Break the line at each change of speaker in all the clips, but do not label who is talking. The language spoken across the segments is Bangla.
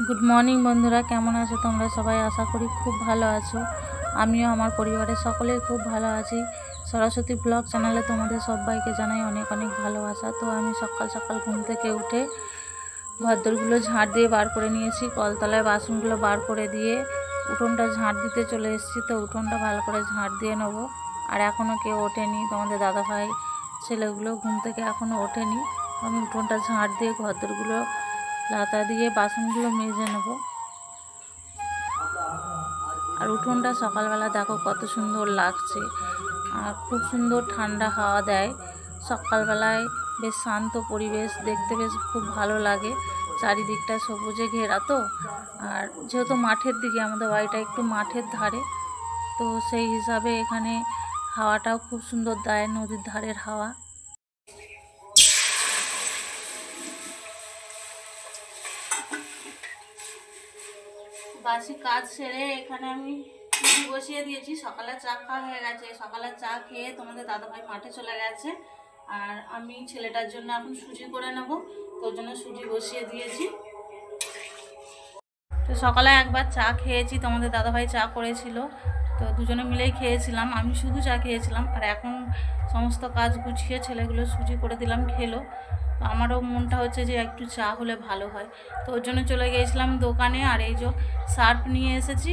গুড মর্নিং বন্ধুরা। কেমন আছো তোমরা? সবাই আশা করি খুব ভালো আছো। আমিও আমার পরিবারের সকলেই খুব ভালো আছি। সরস্বতী ব্লগ চ্যানেলে তোমাদের সবাইকে জানাই অনেক অনেক ভালোবাসা। তো আমি সকাল সকাল ঘুম থেকে উঠে ঘরদোরগুলো ঝাঁট দিয়ে বার করে নিয়েছি। কলতলায় বাসনগুলো বার করে দিয়ে উঠোনটা ঝাঁট দিতে চলে এসেছি। তো উঠোনটা ভালো করে ঝাঁট দিয়ে নেব। আর এখনও কেউ ওঠেনি। তোমাদের দাদাভাই ছেলেগুলো ঘুম থেকে এখনও ওঠেনি। আমি উঠোনটা ঝাঁট দিয়ে ঘরদোরগুলো লাতা দিয়ে বাসনগুলো মেজে নেব। আর উঠোনটা সকালবেলা দেখো কত সুন্দর লাগছে। আর খুব সুন্দর ঠান্ডা হাওয়া দেয়। সকালবেলায় বেশ শান্ত পরিবেশ, দেখতে বেশ খুব ভালো লাগে। চারিদিকটা সবুজে ঘেরা তো। আর যেহেতু মাঠের দিকে, আমাদের বাড়িটা একটু মাঠের ধারে, তো সেই হিসাবে এখানে হাওয়াটাও খুব সুন্দর দেয় নদীর ধারের হাওয়া। বাসি কাজ সেরে এখানে আমি সুজি বসিয়ে দিয়েছি। সকালে চা খাওয়া হয়ে গেছে। সকালে চা খেয়ে তোমাদের দাদাভাই মাঠে চলে গেছে। আর আমি ছেলেটার জন্য এখন সুজি করে নেব। তোর জন্য সুজি বসিয়ে দিয়েছি। তো সকালে একবার চা খেয়েছি। তোমাদের দাদাভাই চা করেছিল। তো দুজনে মিলেই খেয়েছিলাম। আমি শুধু চা খেয়েছিলাম। আর এখন সমস্ত কাজ গুছিয়ে ছেলেগুলো সুজি করে দিলাম খেলো। তো আমারও মনটা হচ্ছে যে একটু চা হলে ভালো হয়। তো ওর জন্য চলে গিয়েছিলাম দোকানে আর এই যে সার্ফ নিয়ে এসেছি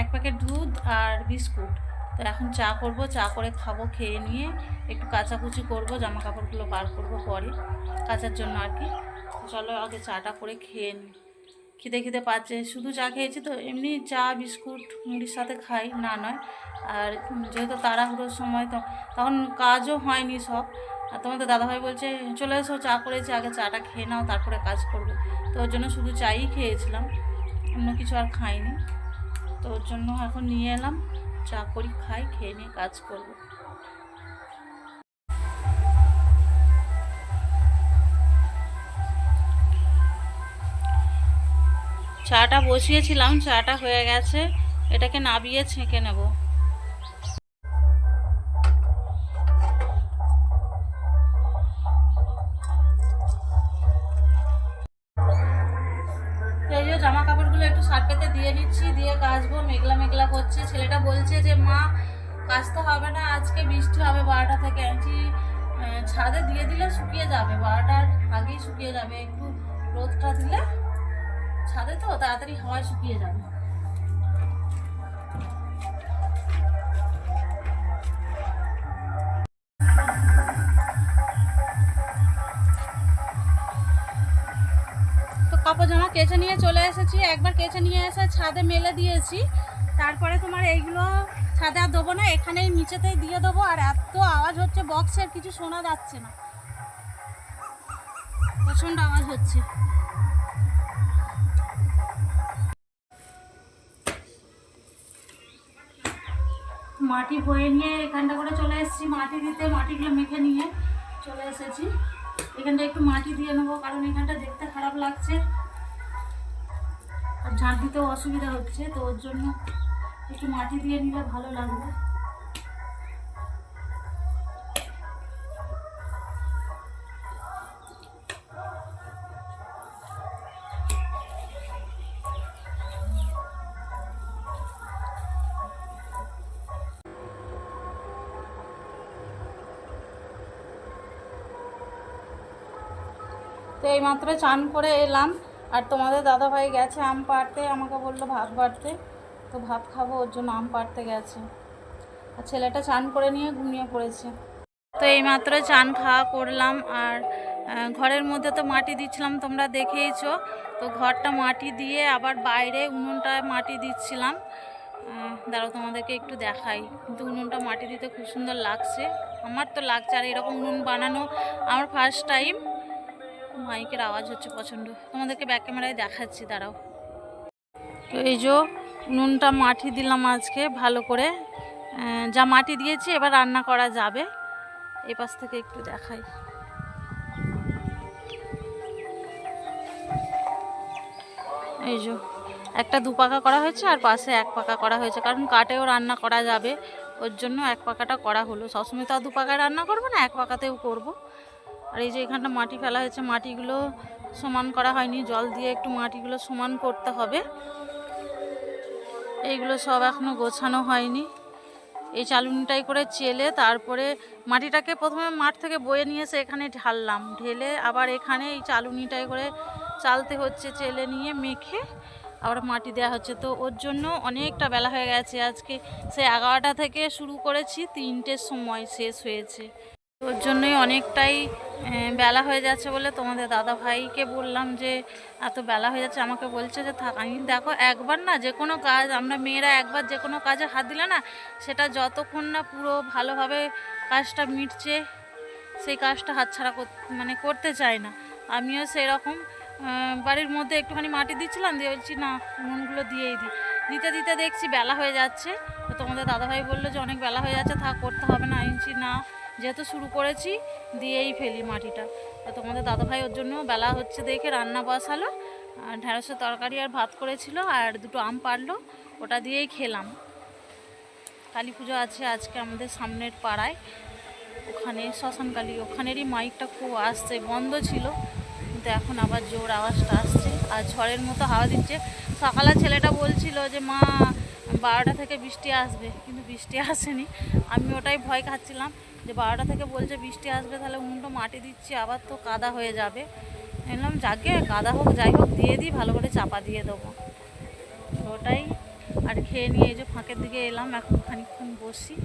এক প্যাকেট দুধ আর বিস্কুট। তো এখন চা করব, চা করে খাব, খেয়ে নিয়ে একটু কাচাকুচি করব জামা কাপড়গুলো বার করব পরে কাচার জন্য আর কি। চলো আগে চাটা করে খেয়ে নিই খিদে খিদে পাচ্ছে, শুধু চা খেয়েছি তো, এমনি চা, বিস্কুট, মুড়ির সাথে খাই, না নয়। আর যেহেতু তাড়াহুড়োর সময় তো, তখন কাজও হয়নি সব। আর তোমাদের দাদাভাই বলছে, চলে এসো, চা করেছি, আগে চাটা খেয়ে নাও, তারপরে কাজ করব। তো ওর জন্য শুধু চাই খেয়েছিলাম, অন্য কিছু আর খাইনি। তো ওর জন্য এখন নিয়ে এলাম, চা করি, খাই, খেয়ে নিয়ে কাজ করব। চাটা বসিয়েছিলাম, চাটা হয়ে গেছে, এটাকে নাবিয়ে ছেঁকে নেব। সার্পেতে দিয়ে নিচ্ছি, দিয়ে কাচবো, মেঘলা মেঘলা করছে। ছেলেটা বলছে যে, মা, কাচতে হবে না, আজকে বৃষ্টি হবে বারোটা থেকে। আনছি ছাদে দিয়ে দিলে শুকিয়ে যাবে, বারোটার আগেই শুকিয়ে যাবে। একটু রোদটা দিলে ছাদে তো তাড়াতাড়ি হয় শুকিয়ে যাবে। কাপড় জামা কেচে নিয়ে চলে এসেছি, একবার কেচে নিয়ে এসে ছাদে মেলে দিয়েছি। তারপরে তোমার এইগুলো ছাদে আর দেবো না, এখানেই নিচেতেই দিয়ে দেবো, আর এত আওয়াজ হচ্ছে, বক্সের কিছু শোনা যাচ্ছে না। প্রচণ্ড আওয়াজ হচ্ছে। মাটি বয়ে নিয়ে এখানটা করে চলে এসেছি, মাটি দিতে, মাটিগুলো মেখে নিয়ে চলে এসেছি। এখানটা একটু মাটি দিয়ে নেব, কারণ এখানটা দেখতে খারাপ লাগছে। ঝাঁট দিতেও অসুবিধা হচ্ছে, তো ওর জন্য একটু মাটি দিয়ে নিলে ভালো লাগবে। তো এইমাত্র চান করে এলাম। আর তোমাদের দাদাভাই গেছে আম পাড়তে, আমাকে বলল ভাত বাড়তে, তো ভাত খাব, ওর জন্য আম পাড়তে গেছে। আর ছেলেটা চান করে নিয়ে ঘুমিয়ে পড়েছে। তো এইমাত্র চান খাওয়া করলাম, আর ঘরের মধ্যে তো মাটি দিচ্ছিলাম, তোমরা দেখেইছো। তো ঘরটা মাটি দিয়ে আবার বাইরে উনুনটায় মাটি দিচ্ছিলাম। দাঁড়াও, তোমাদেরকে একটু দেখাই। কিন্তু উনুনটা মাটি দিতে খুব সুন্দর লাগছে। আমার তো লাগছে, আর এরকম উনুন বানানো আমার ফার্স্ট টাইম মাইকের আওয়াজ হচ্ছে প্রচণ্ড তোমাদেরকে ব্যাক ক্যামেরায় দেখাচ্ছি, দাঁড়াও। তো এই যে নুনটা মাটি দিলাম আজকে ভালো করে। যা মাটি দিয়েছি, এবার রান্না করা যাবে। এই পাশ থেকে একটু দেখাই। এই যে একটা দু পাকা করা হয়েছে আর পাশে এক পাকা করা হয়েছে, কারণ কাঠেও রান্না করা যাবে। ওর জন্য এক পাকাটা করা হলো। সবসময় তো আর দু পাকায় রান্না করব না, এক পাকাতেও করব। আর এই যে এখানটা মাটি ফেলা হয়েছে, মাটিগুলো সমান করা হয়নি। জল দিয়ে একটু মাটিগুলো সমান করতে হবে। এইগুলো সব এখনও গোছানো হয়নি। এই চালুনিটাই করে চেলে, তারপরে মাটিটাকে প্রথমে মাঠ থেকে বয়ে নিয়ে এসে এখানে ঢাললাম। ঢেলে আবার এখানে এই চালুনিটাই করে চালতে হচ্ছে, চেলে নিয়ে মেখে আবার মাটি দেওয়া হচ্ছে। তো ওর জন্য অনেকটা বেলা হয়ে গেছে। আজকে সে এগারোটা থেকে শুরু করেছি, তিনটের সময় শেষ হয়েছে। ওর জন্যই অনেকটাই বেলা হয়ে যাচ্ছে বলে তোমাদের দাদা ভাইকে বললাম যে, এত বেলা হয়ে যাচ্ছে। আমাকে বলছে যে, থাক, আমি দেখো একবার না যে কোনো কাজ, আমরা মেয়েরা একবার যে কোনো কাজে হাত দিলে না, সেটা যতক্ষণ না পুরো ভালোভাবে কাজটা মিটছে, সেই কাজটা হাতছাড়া মানে করতে চায় না। আমিও সেরকম বাড়ির মধ্যে একটুখানি মাটি দিচ্ছিলাম, দিয়ে বলছি, না উনুনগুলো দিয়েই দিই দিতে দিতে দেখছি বেলা হয়ে যাচ্ছে। তো তোমাদের দাদাভাই বলল যে, অনেক বেলা হয়ে যাচ্ছে, থাক, করতে হবে না। আমি না যেহেতু শুরু করেছি, দিয়েই ফেলি মাটিটা। তো তোমাদের দাদাভাই ওর জন্য বেলা হচ্ছে দেখে রান্না বসালো, আর ঢেঁড়সের তরকারি আর ভাত করেছিল, আর দুটো আম পারল, ওটা দিয়েই খেলাম। কালী পুজো আছে আজকে আমাদের সামনের পাড়ায়, ওখানে শ্মশানকালী ওখানেরই মাইকটা খুব আসছে, বন্ধ ছিল, কিন্তু এখন আবার জোর আওয়াজটা আসছে, আর ঝড়ের মতো হাওয়া দিচ্ছে। সকালে ছেলেটা বলছিল যে, মা, বারোটা থেকে বৃষ্টি আসবে। কিন্তু বৃষ্টি আসেনি, আমি ওটাই ভয় খাচ্ছিলাম। যে বারোটা থেকে বলছে বৃষ্টি আসবে, তাহলে উল্টো মাটি দিচ্ছি, আবার তো কাদা হয়ে যাবে। এলাম, যাকে কাদা হোক, যাই হোক, দিয়ে দিই, ভালো করে চাপা দিয়ে দেবো। ওটাই, আর খেয়ে নিয়ে এই যে ফাঁকের দিকে এলাম, এখন খানিকক্ষণ বসি।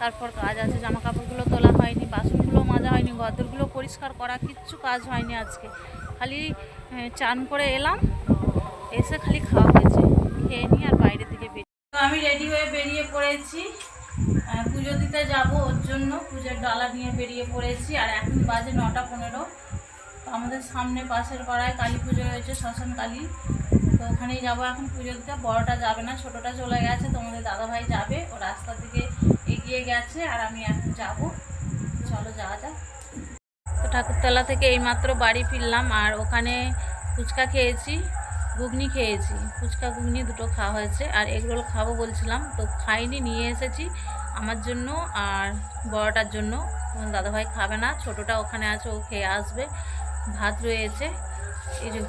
তারপর কাজ আছে জামা কাপড়গুলো তোলা হয়নি, বাসনগুলো মাজা হয়নি গদরগুলো পরিষ্কার করা, কিচ্ছু কাজ হয়নি আজকে। খালি চান করে এলাম, এসে খালি খাওয়া হয়েছে, খেয়ে নিয়ে আর বাইরের দিকে বেরিয়ে আমি রেডি হয়ে বেরিয়ে পড়েছি। পুজো দিতে যাব ওর জন্য। পুজোর ডালা নিয়ে বেরিয়ে পড়েছি আর এখন বাজে নটা পনেরো। তো আমাদের সামনে পাশের পাড়ায় কালী পুজো হয়েছে, শ্মশান কালী। তো ওখানেই যাব এখন পুজো দিতে। বড়টা যাবে না, ছোটোটা চলে গেছে। তোমাদের দাদাভাই যাবে। ও রাস্তা থেকে এগিয়ে গেছে আর আমি এখন যাব। চলো যাওয়া যাক। তো ঠাকুরতলা থেকে এইমাত্র বাড়ি ফিরলাম আর ওখানে ফুচকা খেয়েছি, ঘুগনি খেয়েছি। ফুচকা, ঘুগনি দুটো খাওয়া হয়েছে। আর এগরোল খাব বলছিলাম। তো খাইনি, নিয়ে এসেছি। আমার জন্য আর বড়টার জন্য। দাদাভাই খাবে না, ছোটোটা ওখানে আছে, ও খেয়ে আসবে। ভাত রয়েছে, এই যে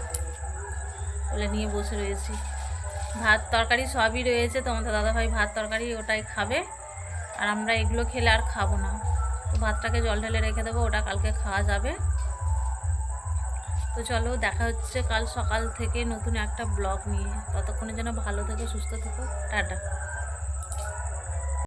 বলে নিয়ে বসে রয়েছি। ভাত তরকারি সবই রয়েছে তোমাদের দাদাভাই ভাত তরকারি ওটাই খাবে। আর আমরা এগুলো খেলে আর খাব না। তো ভাতটাকে জল ঢেলে রেখে দেবো, ওটা কালকে খাওয়া যাবে। তো চলো, দেখা হচ্ছে কাল সকাল থেকে নতুন একটা ব্লগ নিয়ে। ততক্ষণে যেন ভালো থেকো, সুস্থ থেকো। টাটা।